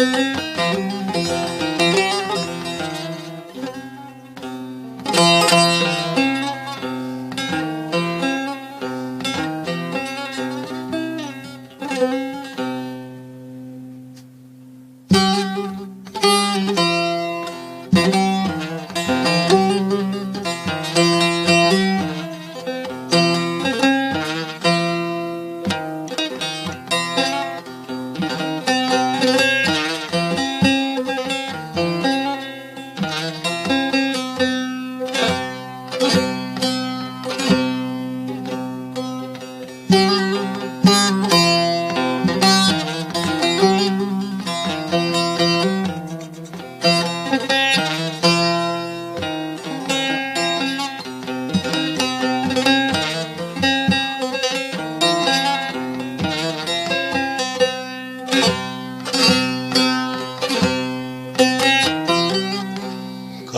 Música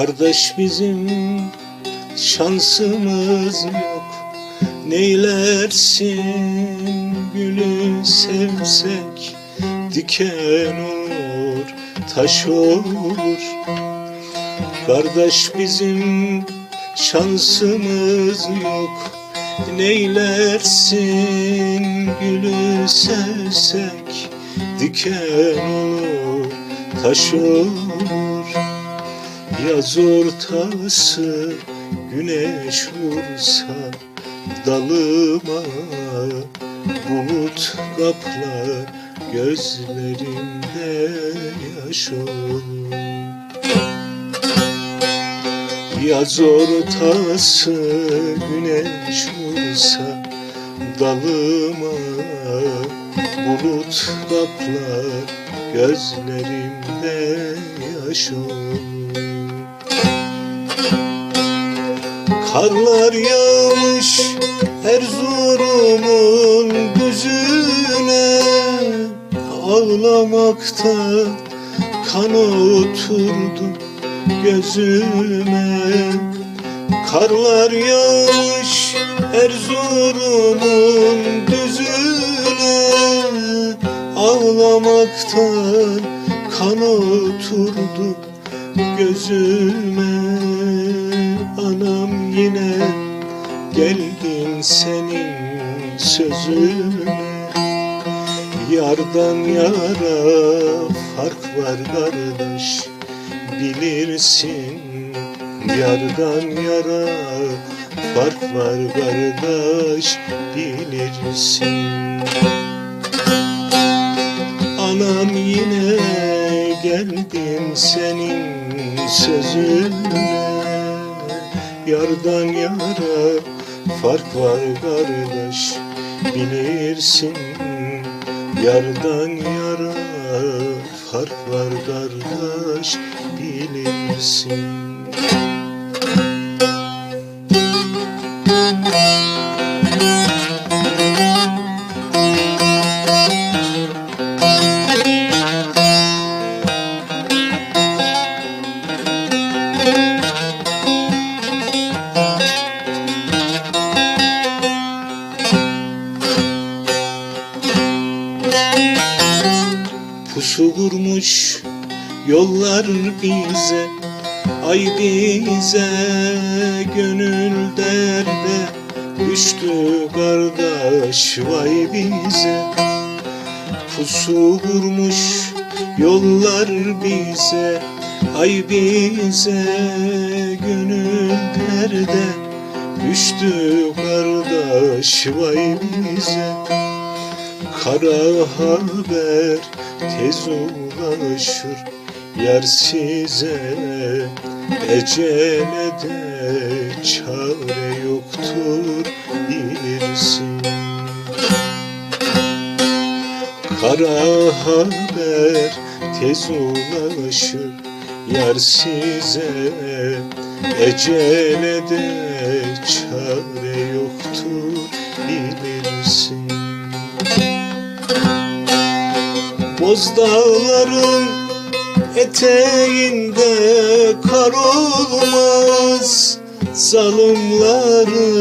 Kardeş bizim şansımız yok. Neylersin gülü sevsek Diken olur, taş olur. Kardeş bizim şansımız yok. Neylersin gülü sevsek Diken olur, taş olur Yaz ortası güneş vursa dalıma Bulut kaplar gözlerimde yaş olur. Yaz ortası güneş vursa dalıma Bulut kaplar gözlerimde yaş olur Karlar yağmış Erzurum'un düzüne Ağlamakta kan oturdu gözüme. Karlar yağmış Erzurum'un düzüne Ağlamaktan kan oturdu gözüme yine geldin senin sözüne. Yardan yara fark var kardeş bilirsin. Yardan yara fark var kardeş bilirsin. Anam yine geldin senin sözüne Yardan yara fark var kardeş bilirsin. Yardan yara fark var kardeş bilirsin Pusu vurmuş yollar bize Ay bize gönül derde Düştü kardeş vay bize. Pusu vurmuş yollar bize Ay bize gönül derde Düştü kardeş vay bize Kara haber tez ulaşır Yar size. Ecele de çare yoktur bilirsin Kara haber tez ulaşır Yar size. Ecele de çare yoktur bilirsin Bozdağların eteğinde kar olmaz Zalımları